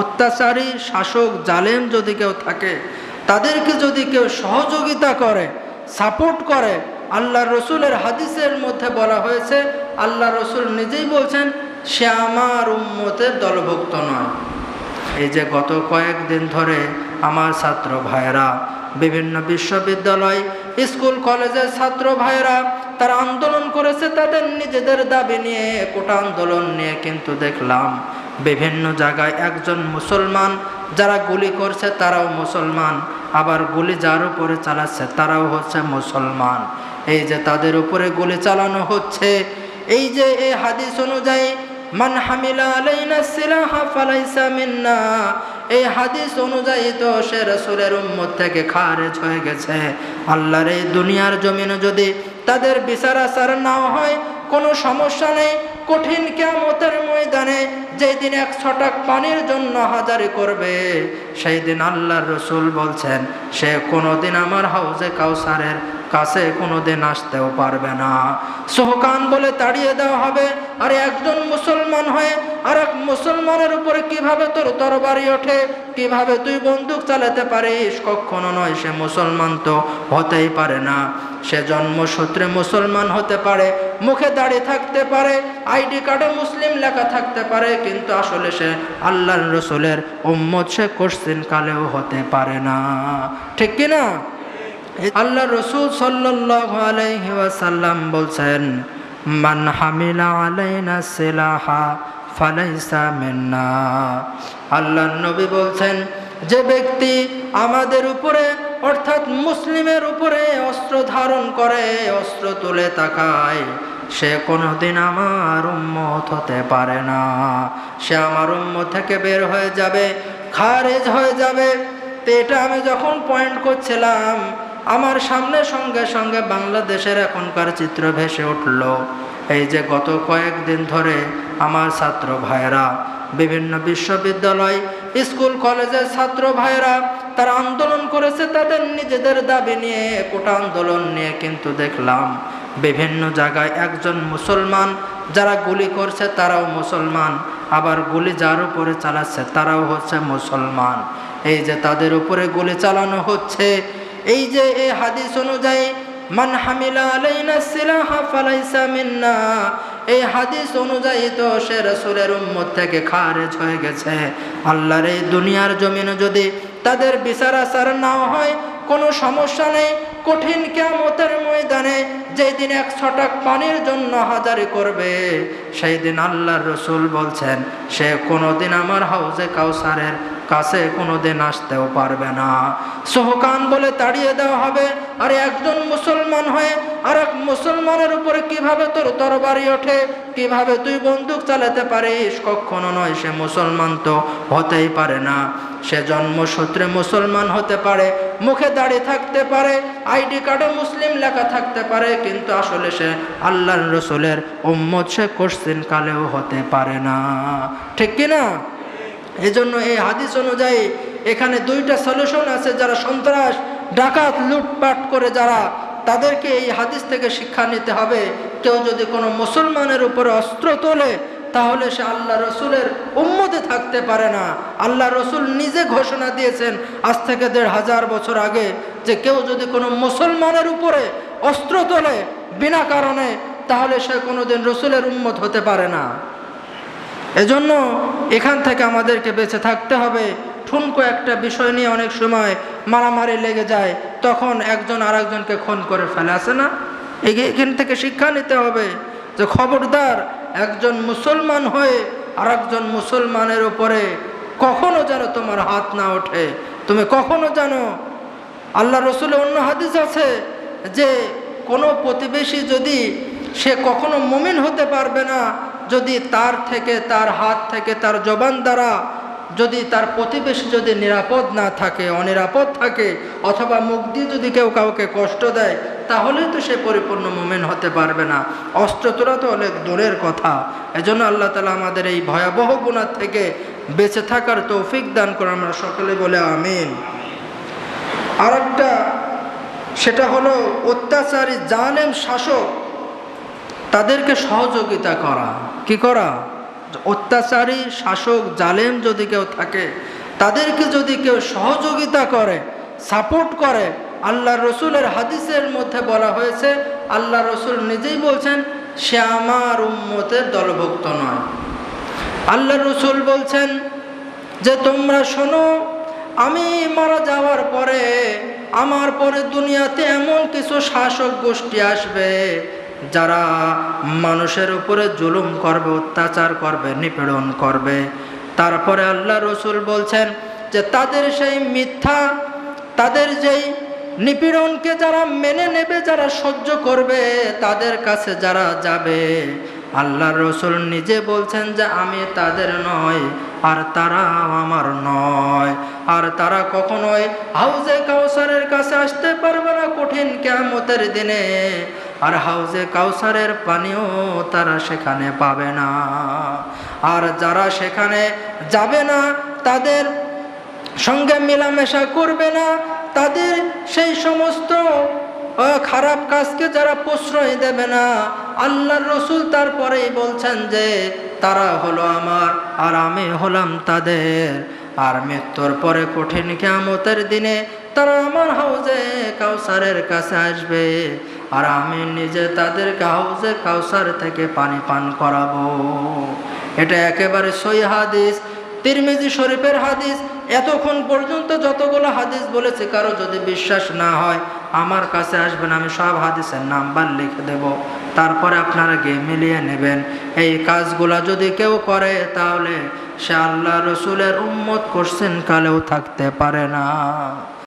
অত্যাচারী, শাসক, জালেম যদি কেউ থাকে, তাদেরকে যদি কেউ সহযোগিতা করে, সাপোর্ট করে, আল্লাহ রসুলের হাদিসের মধ্যে বলা হয়েছে, আল্লাহ রসুল নিজেই বলছেন, সে আমার উম্মতের দলভুক্ত নয়। এই যে গত কয়েকদিন ধরে আমার ছাত্র ভাইয়েরা, বিভিন্ন বিশ্ববিদ্যালয়, স্কুল, কলেজের ছাত্র ভাইয়েরা, তারা আন্দোলন করেছে, তাদের নিজেদের দাবি নিয়ে, কোটা আন্দোলন নিয়ে কিন্তু দেখলাম বিভিন্ন জায়গায় একজন মুসলমান যারা গুলি করছে তারাও মুসলমান, আবার গুলি যার উপরে চালাচ্ছে তারাও হচ্ছে মুসলমান। এই যে তাদের উপরে গুলি চালানো হচ্ছে, এই যে এই হাদিস অনুযায়ী, মান হামিলা আলাইনা সিলাহা ফালাইসা মিন্না এই হাদিস অনুযায়ী তো সে রসুলের উম্মত থেকে খারেজ হয়ে গেছে। আল্লাহর এই দুনিয়ার জমিনে যদি তাদের বিচার আচার নাও হয়, কোনো সমস্যা নেই। কঠিন কেমতের ময়দানে যেই দিন এক ছটাক পানির জন্য হাজারি করবে সেই দিন আল্লাহর রসুল বলছেন, সে কোনোদিন আমার হাউজে কাউসারের কাছে কোনোদিন আসতেও পারবে না। সোহকান বলে তাড়িয়ে দেওয়া হবে, আর একজন মুসলমান হয়ে আর এক মুসলমানের উপরে কীভাবে তোর তরবারি ওঠে? কীভাবে তুই বন্দুক চালাতে পারিস? কখনো নয়, সে মুসলমান তো হতেই পারে না। সে জন্মসূত্রে মুসলমান হতে পারে, মুখে দাঁড়িয়ে থাকতে পারে, আইডি কার্ডে মুসলিম লেখা থাকতে পারে, কিন্তু আসলে সে আল্লাহর রসুলের উম্মত সে কোশ্চিন কালেও হতে পারে না। ঠিক কিনা? আল্লাহ রসুল আলাইহি বলছেন, মান হামিলা আলাইনা সিলাহা ফালাইসা মিন্না। আল্লাহ নবী বলছেন, যে ব্যক্তি আমাদের উপরে অর্থাৎ মুসলিমের উপরে অস্ত্র ধারণ করে, অস্ত্র তুলে তাকায়। সে কোনোদিন আমার উম্মত হতে পারে না। সে আমার উম্মত থেকে বের হয়ে যাবে, খারেজ হয়ে যাবে। তো এটা আমি যখন পয়েন্ট করছিলাম, আমার সামনে সঙ্গে সঙ্গে বাংলাদেশের এখনকার চিত্র ভেসে উঠল। এই যে গত কয়েকদিন ধরে আমার ছাত্র ভাইয়েরা, বিভিন্ন বিশ্ববিদ্যালয়, স্কুল, কলেজের ছাত্র ভাইয়েরা তারা আন্দোলন করেছে, তাদের নিজেদের দাবি নিয়ে, কোটা আন্দোলন নিয়ে কিন্তু দেখলাম। বিভিন্ন জায়গায় একজন মুসলমান যারা গুলি করছে, তারাও মুসলমান। আবার গুলি যার উপরে চালাচ্ছে, তারাও হচ্ছে মুসলমান। এই যে তাদের উপরে গুলি চালানো হচ্ছে, এই যে এই হাদিস অনুযায়ী, মান হামিলা আলাইনা সিলাহা ফালাইসা মিন্না এই হাদিস অনুযায়ী তো সে রসুলের উম্মত থেকে খারেজ হয়ে গেছে। আল্লাহর এই দুনিয়ার জমিনে যদি তাদের বিচার আচার নাও হয়, কোনো সমস্যা নেই। কঠিন কেমতের ময়দানে যেই দিন এক ছটাক পানির জন্য হাজারি করবে সেই দিন আল্লাহর রসুল বলছেন, সে কোনোদিন আমার হাউজে কাউসারের কাছে কোনোদিন আসতেও পারবে না। সোহকান বলে তাড়িয়ে দেওয়া হবে, আর একজন মুসলমান হয়ে আর এক মুসলমানের উপরে কীভাবে তোর তরবারি ওঠে? কীভাবে তুই বন্দুক চালাতে পারিস? কখনো নয়, সে মুসলমান তো হতেই পারে না। সে জন্মসূত্রে মুসলমান হতে পারে, মুখে দাঁড়িয়ে থাকতে পারে, আইডি কার্ডে মুসলিম লেখা থাকতে পারে, কিন্তু আসলে সে আল্লাহর রসুলের উম্মত সে কোশ্চিন কালেও হতে পারে না। ঠিক কিনা? এজন্য এই হাদিস অনুযায়ী এখানে দুইটা সলিউশন আছে যারা সন্ত্রাস, ডাকাত, লুটপাট করে যারা, তাদেরকে এই হাদিস থেকে শিক্ষা নিতে হবে। কেউ যদি কোনো মুসলমানের উপরে অস্ত্র তোলে তাহলে সে আল্লাহ রসুলের উম্মতে থাকতে পারে না। আল্লাহ রসুল নিজে ঘোষণা দিয়েছেন আজ থেকে দেড় হাজার বছর আগে যে কেউ যদি কোনো মুসলমানের উপরে অস্ত্র তোলে বিনা কারণে, তাহলে সে কোনোদিন রসুলের উম্মত হতে পারে না। এজন্য এখান থেকে আমাদেরকে বেঁচে থাকতে হবে। ঠুনকো একটা বিষয় নিয়ে অনেক সময় মারামারি লেগে যায়, তখন একজন আরেকজনকে খুন করে ফেলে আসে না? এখান থেকে শিক্ষা নিতে হবে যে খবরদার একজন মুসলমান হয়ে আরেকজন মুসলমানের ওপরে কখনো যেন তোমার হাত না ওঠে। তুমি কখনো জানো আল্লাহ রসুলের অন্য হাদিস আছে যে কোনো প্রতিবেশী যদি সে কখনো মুমিন হতে পারবে না, যদি তার থেকে, তার হাত থেকে, তার জবান দ্বারা যদি তার প্রতিবেশী যদি নিরাপদ না থাকে, অনিরাপদ থাকে, অথবা মুখ যদি কেউ কাউকে কষ্ট দেয় তাহলেই তো সে পরিপূর্ণ মুমিন হতে পারবে না। অস্ত্রতরা তো অনেক দূরের কথা। এজন্য আল্লাহ তালা আমাদের এই ভয়াবহ গুণার থেকে বেঁচে থাকার তৌফিক দান করে আমরা সকলে বলে আমিন। আর সেটা হলো অত্যাচারী জালেম শাসক, তাদেরকে সহযোগিতা করা। কি করা? অত্যাচারী শাসক, জালেম যদি কেউ থাকে, তাদেরকে যদি কেউ সহযোগিতা করে, সাপোর্ট করে আল্লাহ রসুলের হাদিসের মধ্যে বলা হয়েছে, আল্লাহ রসুল নিজেই বলছেন, সে আমার উম্মতের দলভুক্ত নয়। আল্লাহ রসুল বলছেন যে, তোমরা শোনো, আমি মারা যাওয়ার পরে, আমার পরে দুনিয়াতে এমন কিছু শাসক গোষ্ঠী আসবে, যারা মানুষের উপরে জুলুম করবে, অত্যাচার করবে, নিপীড়ন করবে। তারপরে আল্লাহ রসুল বলছেন যে, তাদের সেই মিথ্যা, তাদের যেই নিপীড়নকে যারা মেনে নেবে, যারা সহ্য করবে, তাদের কাছে যারা যাবে আল্লাহ রসুল নিজে বলছেন যে, আমি তাদের নয়, আর তারা আমার নয়। আর তারা কখনোই হাউজে কাউসারের কাছে আসতে পারবে না কঠিন কেমতের দিনে। আর হাউজে কাউসারের পানিও তারা সেখানে পাবে না। আর যারা সেখানে যাবে না, তাদের সঙ্গে মেলামেশা করবে না। তাদের সেই সমস্ত খারাপ কাজকে যারা প্রশ্রয় দেবে না, আল্লাহর রসুল তারপরেই বলছেন যে, তারা হলো আমার আর আমি হলাম তাদের। আর মৃত্যুর পরে কঠিন কেমতের দিনে তারা আমার হাউজে কাউসারের কাছে আসবে। আর আমি নিজে তাদেরকে হাউজে কাউসার থেকে পানি পান করাবো। এটা একেবারে সই হাদিস, তিরমিজি শরীফের হাদিস এতক্ষণ পর্যন্ত যতগুলো হাদিস বলেছে, কারও যদি বিশ্বাস না হয়, আমার কাছে আসবেন আমি সব হাদিসের নাম্বার লিখে দেব। তারপরে আপনারা গিয়ে মিলিয়ে নেবেন। এই কাজগুলো যদি কেউ করে, তাহলে সে আল্লাহ রসুলের উম্মত করছেন, কালেও থাকতে পারে না।